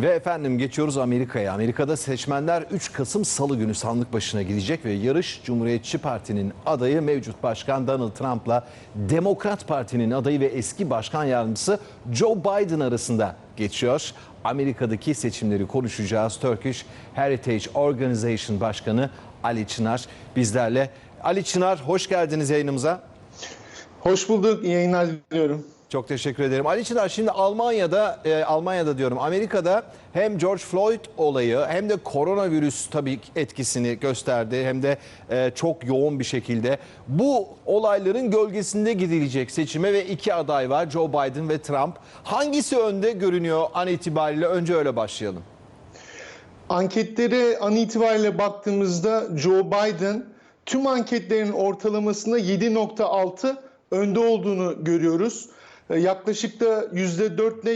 Ve efendim geçiyoruz Amerika'ya. Amerika'da seçmenler 3 Kasım Salı günü sandık başına gidecek ve yarış Cumhuriyetçi Parti'nin adayı mevcut başkan Donald Trump'la Demokrat Parti'nin adayı ve eski başkan yardımcısı Joe Biden arasında geçiyor. Amerika'daki seçimleri konuşacağız. Turkish Heritage Organization Başkanı Ali Çınar bizlerle. Ali Çınar hoş geldiniz yayınımıza. Hoş bulduk. İyi yayınlar diliyorum. Çok teşekkür ederim. Ali Çınar şimdi Almanya'da, e, Almanya'da diyorum Amerika'da hem George Floyd olayı hem de koronavirüs tabii etkisini gösterdi. Hem de e, çok yoğun bir şekilde. Bu olayların gölgesinde gidilecek seçime ve iki aday var Joe Biden ve Trump. Hangisi önde görünüyor an itibariyle? Önce öyle başlayalım. Anketlere an itibariyle baktığımızda Joe Biden tüm anketlerin ortalamasında 7.6 önde olduğunu görüyoruz. Ee, Yaklaşık da %4 ile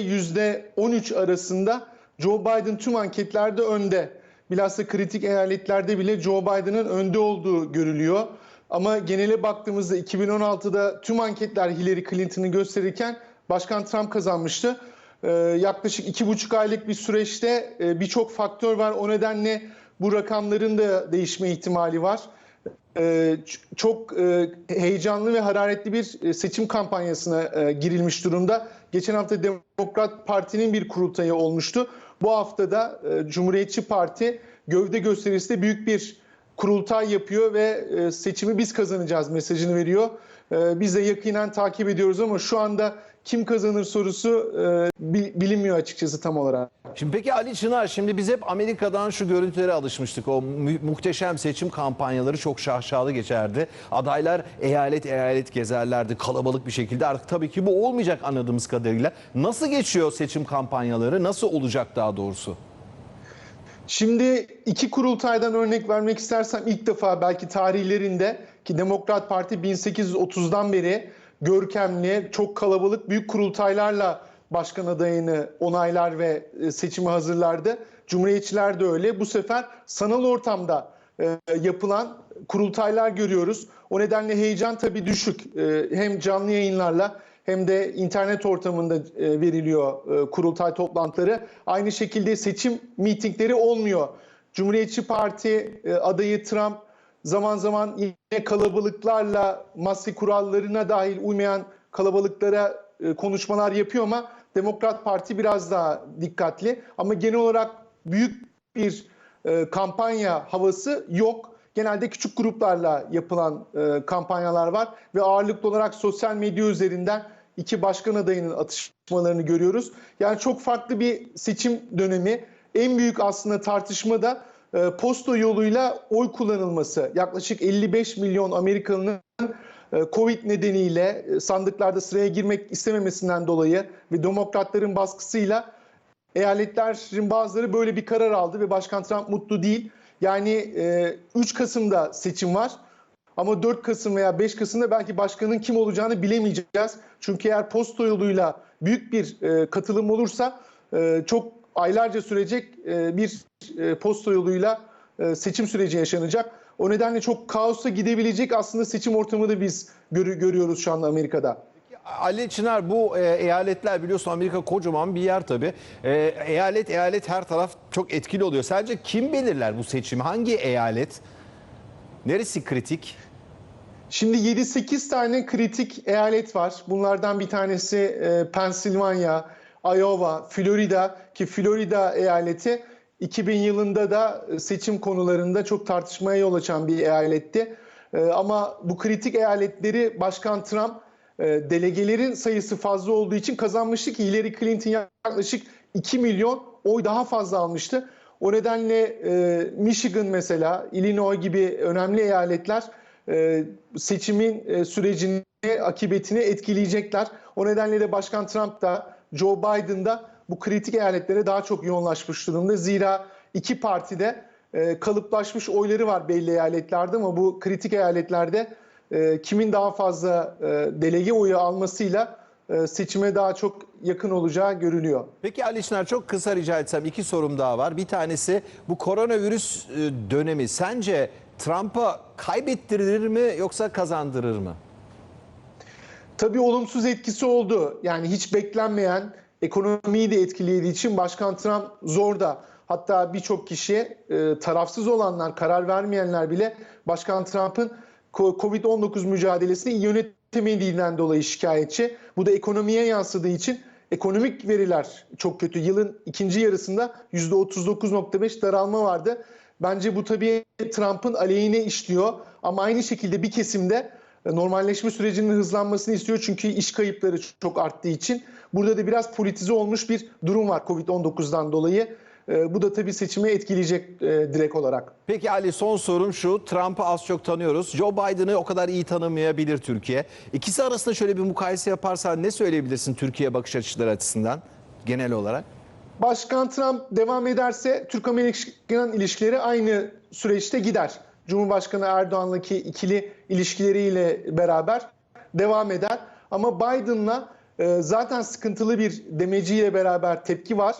%13 arasında Joe Biden tüm anketlerde önde. Bilhassa kritik eyaletlerde bile Joe Biden'ın önde olduğu görülüyor. Ama genele baktığımızda 2016'da tüm anketler Hillary Clinton'ı gösterirken Başkan Trump kazanmıştı. Ee, yaklaşık iki buçuk aylık bir süreçte e, birçok faktör var. O nedenle bu rakamların da değişme ihtimali var. Ee, çok e, heyecanlı ve hararetli bir e, seçim kampanyasına e, girilmiş durumda. Geçen hafta Demokrat Parti'nin bir kurultayı olmuştu. Bu hafta da Cumhuriyetçi Parti gövde gösterisinde büyük bir kurultay yapıyor ve e, seçimi biz kazanacağız mesajını veriyor. E, Biz de yakinen takip ediyoruz ama şu anda kim kazanır sorusu e, bil- bilinmiyor açıkçası tam olarak. Şimdi peki Ali Çınar şimdi biz hep Amerika'dan şu görüntülere alışmıştık. O mu- muhteşem seçim kampanyaları çok şaşalı geçerdi. Adaylar eyalet eyalet gezerlerdi kalabalık bir şekilde. Artık tabii ki bu olmayacak anladığımız kadarıyla. Nasıl geçiyor seçim kampanyaları? Nasıl olacak daha doğrusu? Şimdi iki kurultaydan örnek vermek istersem ilk defa belki tarihlerinde ki Demokrat Parti 1830'dan beri görkemli, çok kalabalık büyük kurultaylarla başkan adayını onaylar ve e, seçimi hazırlardı. Cumhuriyetçiler de öyle. Bu sefer sanal ortamda e, yapılan kurultaylar görüyoruz. O nedenle heyecan tabii düşük. E, Hem canlı yayınlarla hem de internet ortamında e, veriliyor e, kurultay toplantıları. Aynı şekilde seçim mitingleri olmuyor. Cumhuriyetçi Parti e, adayı Trump zaman zaman yine kalabalıklarla maske kurallarına dahil uymayan kalabalıklara konuşmalar yapıyor ama Demokrat Parti biraz daha dikkatli. Ama genel olarak büyük bir kampanya havası yok. Genelde küçük gruplarla yapılan e, kampanyalar var ve ağırlıklı olarak sosyal medya üzerinden iki başkan adayının atışmalarını görüyoruz. Yani çok farklı bir seçim dönemi. En büyük aslında tartışma da e, posta yoluyla oy kullanılması. Yaklaşık 55 milyon Amerikalının e, Covid nedeniyle e, sandıklarda sıraya girmek istememesinden dolayı ve demokratların baskısıyla eyaletlerin bazıları böyle bir karar aldı ve Başkan Trump mutlu değil. Yani e, 3 Kasım'da seçim var. Ama 4 Kasım veya 5 Kasım'da belki başkanın kim olacağını bilemeyeceğiz. Çünkü eğer posta yoluyla büyük bir e, katılım olursa e, çok aylarca sürecek e, bir e, posta yoluyla e, seçim süreci yaşanacak. O nedenle çok kaosa gidebilecek aslında seçim ortamı da biz görü- görüyoruz şu anda Amerika'da. Ali Çınar bu e, eyaletler biliyorsun Amerika kocaman bir yer tabii. E, eyalet eyalet her taraf çok etkili oluyor. Sence kim belirler bu seçimi? Hangi eyalet? Neresi kritik? Şimdi 7-8 tane kritik eyalet var. Bunlardan bir tanesi e, Pennsylvania, Iowa, Florida ki Florida eyaleti 2000 yılında da seçim konularında çok tartışmaya yol açan bir eyaletti. E, ama bu kritik eyaletleri Başkan Trump delegelerin sayısı fazla olduğu için kazanmıştı ki Hillary Clinton yaklaşık 2 milyon oy daha fazla almıştı. O nedenle e, Michigan mesela, Illinois gibi önemli eyaletler e, seçimin e, sürecini, akıbetini etkileyecekler. O nedenle de Başkan Trump da Joe Biden da bu kritik eyaletlere daha çok yoğunlaşmış durumda. Zira iki partide e, kalıplaşmış oyları var belli eyaletlerde ama bu kritik eyaletlerde e, kimin daha fazla e, delege oyu almasıyla e, seçime daha çok yakın olacağı görülüyor. Peki Ali Çınar çok kısa rica etsem iki sorum daha var. Bir tanesi bu koronavirüs e, dönemi sence Trump'a kaybettirir mi yoksa kazandırır mı? Tabii olumsuz etkisi oldu. Yani hiç beklenmeyen ekonomiyi de etkilediği için Başkan Trump zor da hatta birçok kişi e, tarafsız olanlar, karar vermeyenler bile Başkan Trump'ın Covid-19 mücadelesini yönetemediğinden dolayı şikayetçi. Bu da ekonomiye yansıdığı için ekonomik veriler çok kötü. Yılın ikinci yarısında %39.5 daralma vardı. Bence bu tabii Trump'ın aleyhine işliyor. Ama aynı şekilde bir kesimde e, normalleşme sürecinin hızlanmasını istiyor. Çünkü iş kayıpları çok arttığı için. Burada da biraz politize olmuş bir durum var Covid-19'dan dolayı. E, Bu da tabii seçimi etkileyecek e, direkt olarak. Peki Ali son sorum şu. Trump'ı az çok tanıyoruz. Joe Biden'ı o kadar iyi tanımayabilir Türkiye. İkisi arasında şöyle bir mukayese yaparsan ne söyleyebilirsin Türkiye bakış açıları açısından genel olarak? Başkan Trump devam ederse Türk-Amerikan ilişkileri aynı süreçte gider. Cumhurbaşkanı Erdoğan'la ikili ilişkileriyle beraber devam eder. Ama Biden'la e, zaten sıkıntılı bir demeciyle beraber tepki var.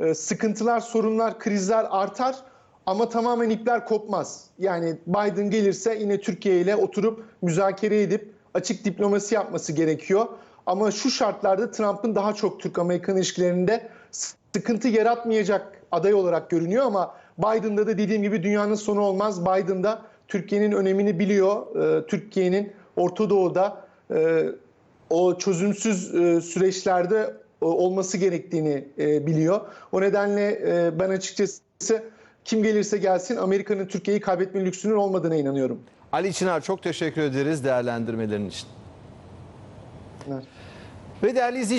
E, Sıkıntılar, sorunlar, krizler artar ama tamamen ipler kopmaz. Yani Biden gelirse yine Türkiye ile oturup müzakere edip açık diplomasi yapması gerekiyor. Ama şu şartlarda Trump'ın daha çok Türk-Amerikan ilişkilerinde sıkıntı yaratmayacak aday olarak görünüyor ama Biden'da da dediğim gibi dünyanın sonu olmaz. Biden da Türkiye'nin önemini biliyor. Ee, Türkiye'nin Orta Doğu'da e, o çözümsüz e, süreçlerde olması gerektiğini e, biliyor. O nedenle e, ben açıkçası kim gelirse gelsin Amerika'nın Türkiye'yi kaybetme lüksünün olmadığına inanıyorum. Ali Çınar çok teşekkür ederiz değerlendirmelerin için. Evet. Ve değerli izleyiciler